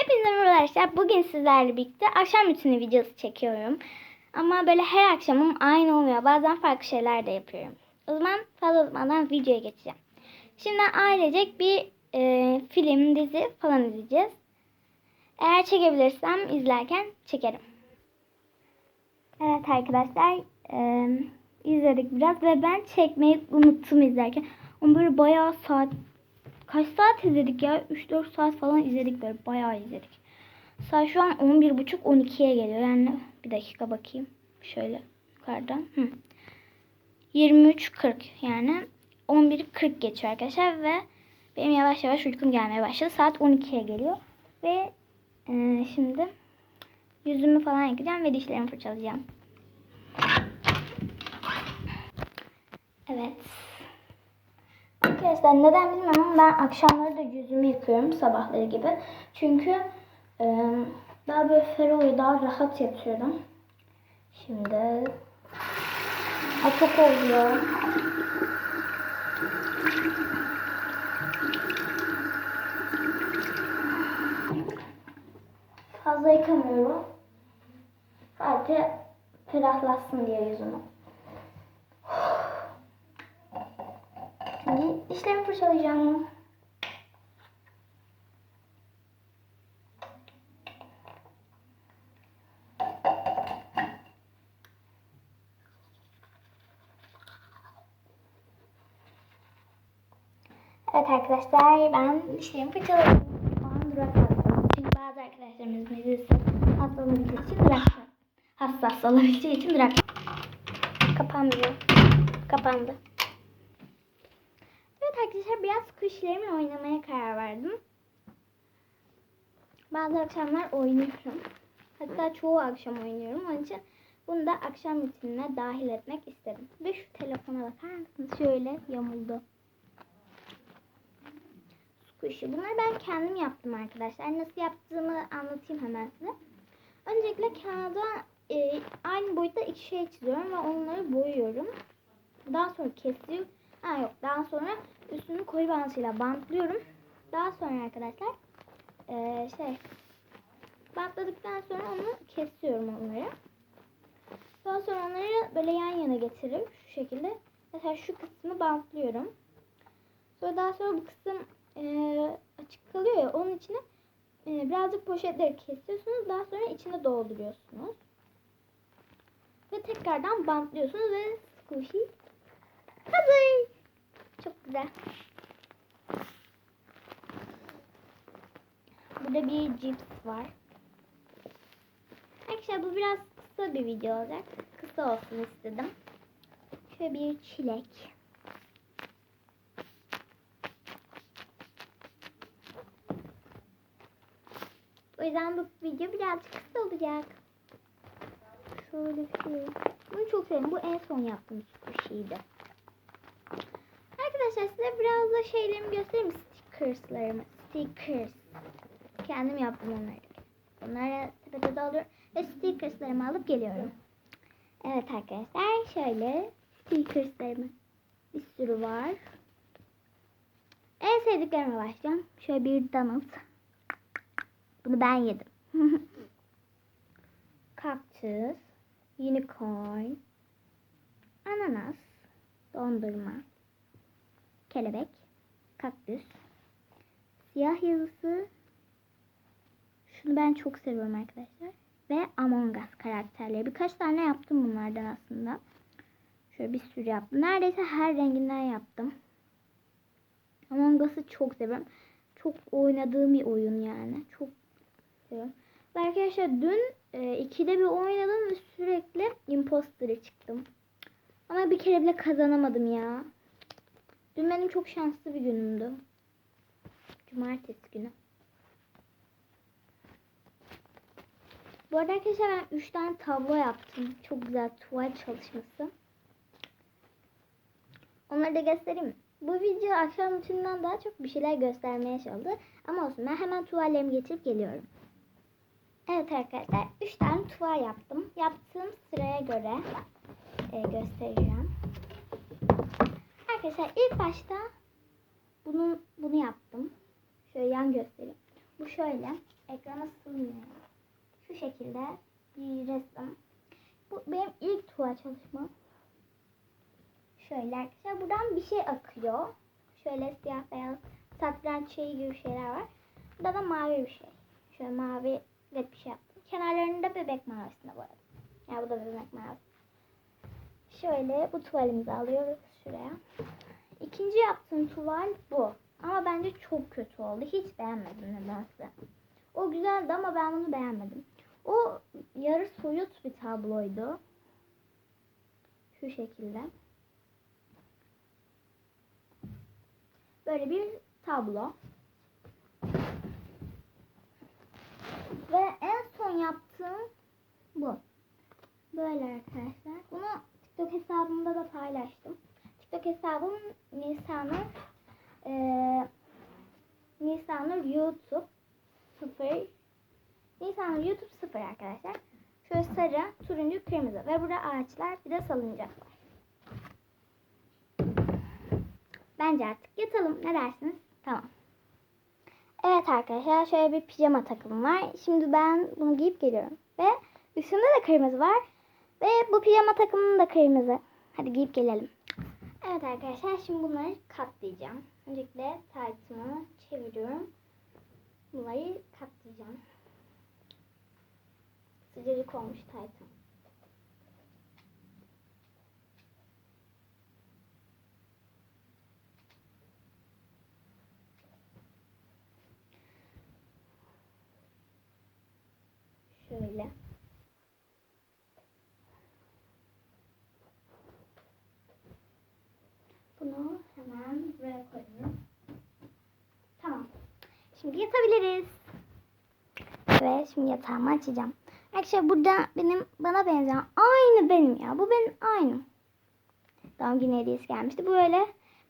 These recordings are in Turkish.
Hepinize arkadaşlar. Bugün sizlerle birlikte akşam rutini videosu çekiyorum. Ama böyle her akşamım aynı olmuyor. Bazen farklı şeyler de yapıyorum. O zaman fazla uzatmadan videoya geçeceğim. Şimdi ailecek bir e, film, dizi falan izleyeceğiz. Eğer çekebilirsem izlerken çekerim. Evet arkadaşlar e, izledik biraz ve ben çekmeyi unuttum izlerken. Ama böyle bayağı saat Kaç saat izledik ya? 3-4 saat falan izledik böyle. Bayağı izledik. Saat şu an 11.30-12'ye geliyor. Yani bir dakika bakayım. Şöyle yukarıdan. Hı. 23.40 yani 11.40 geçiyor arkadaşlar ve benim yavaş yavaş uykum gelmeye başladı. Saat 12'ye geliyor. Ve e, şimdi yüzümü falan yıkayacağım ve dişlerimi fırçalayacağım. Evet. Arkadaşlar neden bilmiyorum ama ben akşamları da yüzümü yıkıyorum sabahları gibi. Çünkü daha böyle ferah daha rahat yatıyorum. Şimdi atak oluyor. Fazla yıkamıyorum. Sadece ferahlasın diye yüzümü. Şimdi dişlerimi fırçalayacağım. Evet arkadaşlar ben dişlerimi fırçaladım. Şu an durak attım. Çünkü bazı arkadaşlarımız midesi hasta olabileceği için durak Hassas olabileceği için durak Kapanmıyor. Kapandı. Arkadaşlar biraz kuşlarımla oynamaya karar verdim. Bazı akşamlar oynuyorum. Hatta çoğu akşam oynuyorum. Onun için bunu da akşam rutinine dahil etmek istedim. Ve şu telefona bakar mısınız? Şöyle yamuldu. Squishy. Bunları ben kendim yaptım arkadaşlar. Nasıl yaptığımı anlatayım hemen size. Öncelikle kağıda e, aynı boyutta iki şey çiziyorum ve onları boyuyorum. Daha sonra kesiyorum. Ha yok. Daha sonra üstünü koyu bantıyla bantlıyorum. Daha sonra arkadaşlar e, şey bantladıktan sonra onu kesiyorum onları. Daha sonra onları böyle yan yana getirip şu şekilde mesela şu kısmı bantlıyorum. Sonra daha sonra bu kısım e, açık kalıyor ya onun içine e, birazcık poşetleri kesiyorsunuz. Daha sonra içine dolduruyorsunuz. Ve tekrardan bantlıyorsunuz ve squishy hazır. Güzel. Burada bir cips var. Arkadaşlar bu biraz kısa bir video olacak. Kısa olsun istedim. Şöyle bir çilek. O yüzden bu video birazcık kısa olacak. Şöyle bir şey. Bunu çok sevdim. Bu en son yaptığım şeydi. Arkadaşlar size biraz da şeylerimi göstereyim. Stickerslarımı. Stickers. Kendim yaptım onları. Bunları sepete dolduruyorum. Ve stickerslarımı alıp geliyorum. Evet arkadaşlar. Şöyle stickerslarımı. Bir sürü var. En sevdiklerime başlayacağım. Şöyle bir donut. Bunu ben yedim. Kaktüs. Unicorn. Ananas. Dondurma kelebek, kaktüs, siyah yazısı. Şunu ben çok seviyorum arkadaşlar. Ve Among Us karakterleri. Birkaç tane yaptım bunlardan aslında. Şöyle bir sürü yaptım. Neredeyse her renginden yaptım. Among Us'ı çok seviyorum. Çok oynadığım bir oyun yani. Çok seviyorum. Ve arkadaşlar dün e, ikide bir oynadım ve sürekli imposter'a çıktım. Ama bir kere bile kazanamadım ya. Dün benim çok şanslı bir günümdü. Cumartesi günü. Bu arada arkadaşlar ben 3 tane tablo yaptım. Çok güzel tuval çalışması. Onları da göstereyim? Bu video akşam rutininden daha çok bir şeyler göstermeye çalıştı. Ama olsun ben hemen tuvallerimi getirip geliyorum. Evet arkadaşlar 3 tane tuval yaptım. Yaptığım sıraya göre e, göstereceğim. Arkadaşlar ilk başta bunu bunu yaptım. Şöyle yan göstereyim. Bu şöyle. ekrana sığmıyor. Şu şekilde bir resim. Bu benim ilk tuval çalışmam. Şöyle arkadaşlar buradan bir şey akıyor. Şöyle siyah beyaz satranç şeyi gibi şeyler var. Burada da mavi bir şey. Şöyle mavi garip bir şey yaptım. Kenarlarında bebek mavisine boyadım. Ya bu da bebek mavisi. Şöyle bu tuvalimizi alıyoruz şuraya. İkinci yaptığım tuval bu. Ama bence çok kötü oldu. Hiç beğenmedim nedense. O güzeldi ama ben bunu beğenmedim. O yarı soyut bir tabloydu. Şu şekilde. Böyle bir tablo. Ve en son yaptığım bu. Böyle arkadaşlar. Bunu TikTok hesabımda da paylaştım. TikTok hesabım Nisanur eee Nisanur YouTube 0 Nisanur YouTube 0 arkadaşlar. Şöyle sarı, turuncu, kırmızı ve burada ağaçlar bir de salıncak var. Bence artık yatalım. Ne dersiniz? Tamam. Evet arkadaşlar şöyle bir pijama takımım var. Şimdi ben bunu giyip geliyorum. Ve üstünde de kırmızı var. Ve bu pijama takımım da kırmızı. Hadi giyip gelelim. Evet arkadaşlar şimdi bunları katlayacağım. Öncelikle taytımı çeviriyorum. Bunları katlayacağım. Sıcacık olmuş taytım. Şöyle. Bunu hemen buraya koyuyorum. Tamam. Şimdi yatabiliriz. Ve şimdi yatağımı açacağım. Arkadaşlar burada benim bana benzeyen aynı benim ya. Bu benim aynı. Doğum günü hediyesi gelmişti. Bu böyle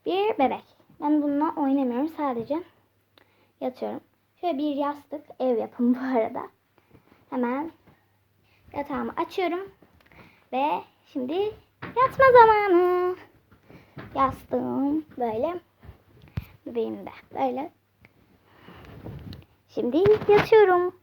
bir bebek. Ben bununla oynamıyorum. Sadece yatıyorum. Şöyle bir yastık. Ev yapımı bu arada. Hemen yatağımı açıyorum. Ve şimdi yatma zamanı. Yastığım böyle. Bebeğim de böyle. Şimdi yatıyorum.